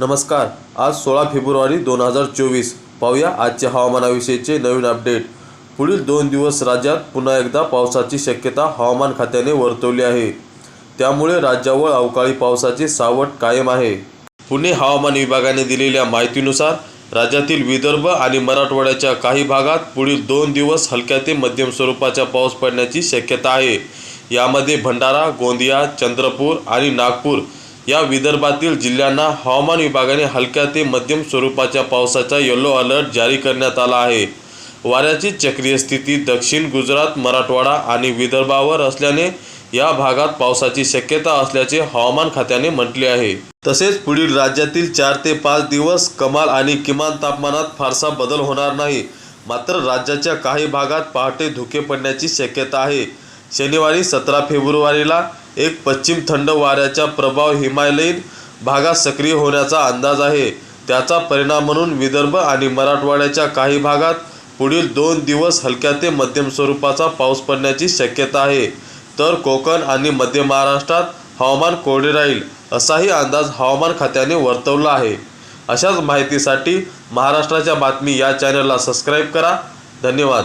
नमस्कार. आज सोळा फेब्रुवारी दोन हजार चोवीस. पाहूया आजच्या हवामानाविषयीचे नवीन अपडेट. पुढील दोन दिवस राज्यात पुन्हा एकदा पावसाची शक्यता हवामान खात्याने वर्तवली आहे. त्यामुळे राज्यावर अवकाळी पावसाचे सावट कायम आहे. पुणे हवामान विभागाने दिलेल्या माहितीनुसार राज्यातील विदर्भ आणि मराठवाड्याच्या काही भागात पुढील दोन दिवस हलक्या ते मध्यम स्वरूपाचा पाऊस पडण्याची शक्यता आहे. यामध्ये भंडारा गोंदिया चंद्रपूर आणि नागपूर या विदर्भातील जिल्ह्यांना हवामान विभागाने हलक्या ते मध्यम स्वरूपाच्या पावसाचा येलो अलर्ट जारी करण्यात आला आहे. वाऱ्याची चक्रीय स्थिती दक्षिण गुजरात मराठवाडा आणि विदर्भावर असल्याने या भागात पावसाची शक्यता असल्याचे हवामान खात्याने म्हटले आहे. तसेच पुढील राज्यातील चार ते पाच दिवस कमाल आणि किमान तापमानात फारसा बदल होणार नाही. मात्र राज्याच्या काही भागात पहाटे धुके पडण्याची शक्यता आहे. शनिवारी सतरा फेब्रुवारीला एक पश्चिम थंड वाऱ्याचा प्रभाव हिमालयीन भागात सक्रिय होण्याचा अंदाज आहे. त्याचा परिणाम म्हणून विदर्भ आणि मराठवाड्याच्या काही भागात पुढील दोन दिवस हलक्या ते मध्यम स्वरूपाचा पाऊस पडण्याची शक्यता आहे. तर कोकण आणि मध्य महाराष्ट्रात हवामान कोरडे राहील असाही अंदाज हवामान खात्याने वर्तवला आहे. अशाच माहितीसाठी महाराष्ट्राच्या बातमी या चॅनलला सबस्क्राईब करा. धन्यवाद.